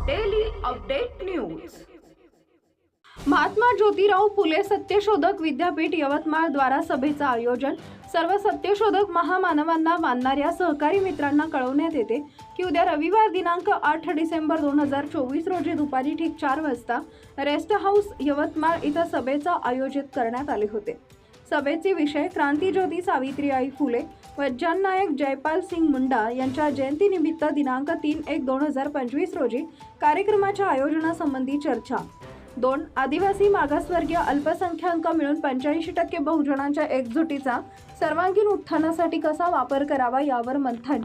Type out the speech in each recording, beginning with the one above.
Update news Mahatma Jyotirao Phule सत्यशोधक विद्यापीठ यवतमाळ द्वारा सभेचं आयोजन. सर्व सत्यशोधक महामानवांना मानणाऱ्या सहकारी मित्रांना कळवण्यात येते की उद्या रविवार दिनांक आठ डिसेंबर दोन हजार चोवीस रोजी दुपारी ठीक चार वाजता रेस्ट हाऊस यवतमाळ इथं सभेचं आयोजित करण्यात आले होते. सभेचे विषय क्रांतीज्योती सावित्रीबाई फुले व जननायक जयपाल सिंग मुंडा यांच्या जयंतीनिमित्त दिनांक तीन एक दोन हजार पंचवीस रोजी कार्यक्रमाच्या आयोजनासंबंधी चर्चा. दोन आदिवासी मागासवर्गीय अल्पसंख्याक मिळून पंच्याऐंशी टक्के बहुजनांच्या एकजुटीचा सर्वांगीण उत्थानासाठी कसा वापर करावा यावर मंथन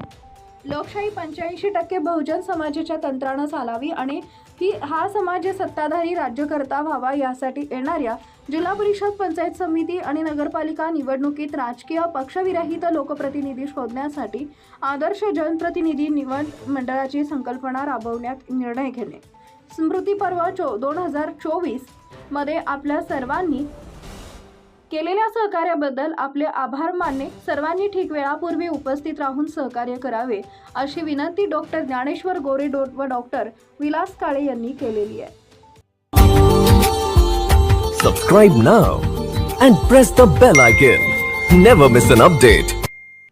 लोकशाही पंच्याऐंशी टक्के बहुजन समाजाच्या तंत्रानं चालावी आणि ही हा समाज सत्ताधारी राज्यकर्ता व्हावा यासाठी येणाऱ्या जिल्हा परिषद पंचायत समिती आणि नगरपालिका निवडणुकीत राजकीय पक्षविरहित लोकप्रतिनिधी शोधण्यासाठी आदर्श जनप्रतिनिधी निवड मंडळाची संकल्पना राबवण्यात निर्णय घेणे. स्मृती पर्व चो दोन हजार चोवीसमध्ये आपल्या सर्वांनी केलेल्या सहकार्याबद्दल आपले आभार मानणे सर्वांनी ठीक वेळापूर्वी उपस्थित राहून सहकार्य करावे अशी विनंती डॉक्टर ज्ञानेश्वर गोरे डो व डॉक्टर विलास काळे यांनी केलेली आहे. Subscribe now and press the bell icon never miss an update